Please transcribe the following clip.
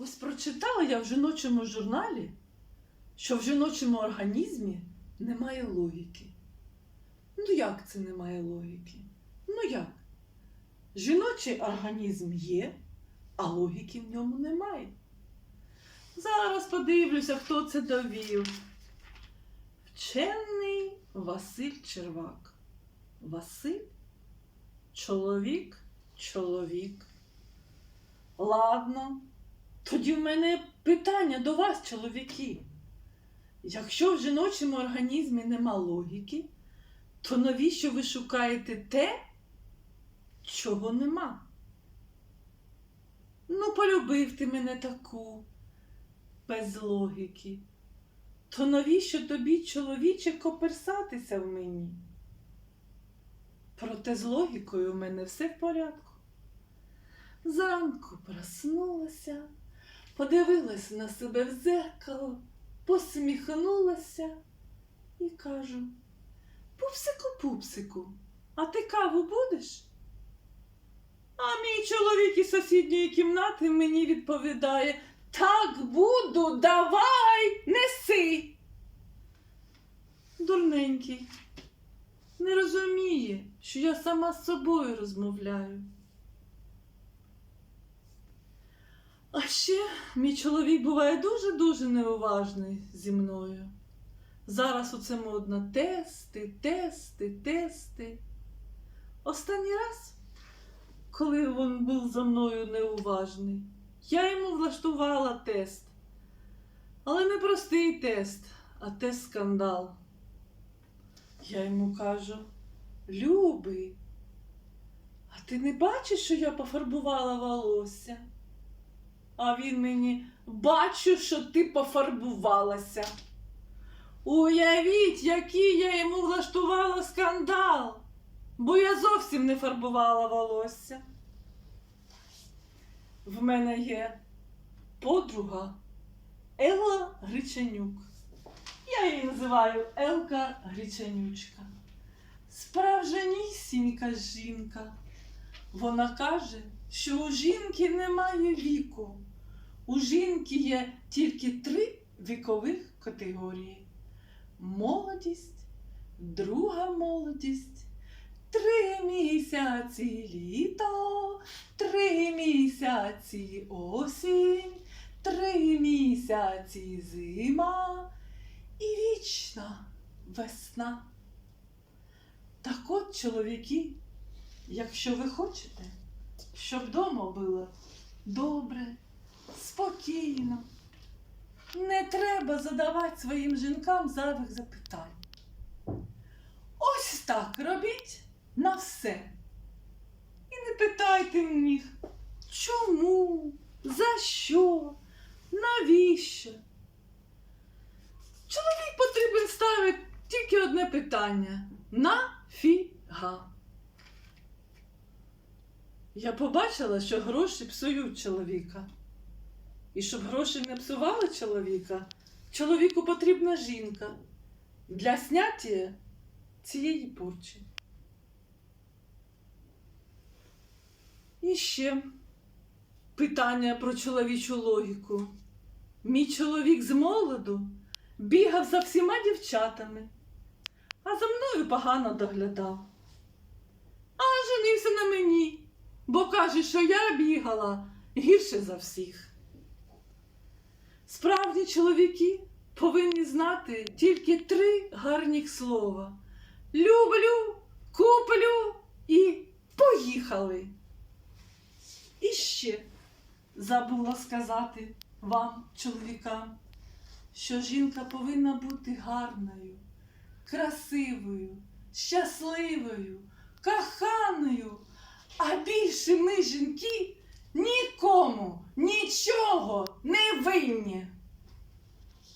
Ось прочитала я в жіночому журналі, що в жіночому організмі немає логіки. Ну як це немає логіки? Ну як? Жіночий організм є, а логіки в ньому немає. Зараз подивлюся, хто це довів. Вчений Василь Червак. Василь? Чоловік, чоловік. Ладно, тоді в мене питання до вас, чоловіки. Якщо в жіночому організмі нема логіки, то навіщо ви шукаєте те, чого нема? Ну, полюбив ти мене таку, без логіки. То навіщо тобі, чоловіче, коперсатися в мені? Проте з логікою в мене все в порядку. Зранку проснулася, подивилась на себе в зеркало, посміхнулася і кажу: Пупсику, пупсику, а ти каву будеш? А мій чоловік із сусідньої кімнати мені відповідає: Так буду, давай, неси. Дурненький, не розуміє, що я сама з собою розмовляю. А ще мій чоловік буває дуже-дуже неуважний зі мною. Зараз оце модно тести, тести, тести. Останній раз, коли він був за мною неуважний, я йому влаштувала тест. Але не простий тест, а тест скандал. Я йому кажу: Любий, а ти не бачиш, що я пофарбувала волосся? А він мені бачу, що ти пофарбувалася. Уявіть, який я йому влаштувала скандал, бо я зовсім не фарбувала волосся. В мене є подруга Елла Гричанюк. Я її називаю Елка Гричанючка. Справжнісінька жінка. Вона каже, що у жінки немає віку. У жінки є тільки три вікових категорії: молодість, друга молодість, три місяці літо, три місяці осінь, три місяці зима і вічна весна. Так от, чоловіки, якщо ви хочете, щоб вдома було добре, спокійно, не треба задавати своїм жінкам зайвих запитань. Ось так робіть на все. І не питайте в них, чому, за що, навіщо. Чоловік потрібен ставити тільки одне питання: нафіга? Я побачила, що гроші псують чоловіка. І щоб гроші не псували чоловіка, чоловіку потрібна жінка для сняття цієї порчі. І ще питання про чоловічу логіку. Мій чоловік з молоду бігав за всіма дівчатами, а за мною погано доглядав. А женився на мені, бо каже, що я бігала гірше за всіх. Справді чоловіки повинні знати тільки три гарних слова: люблю, куплю і поїхали. І ще забула сказати вам, чоловікам, що жінка повинна бути гарною, красивою, щасливою, коханою, а більше ми, жінки, нікому нічого не винні.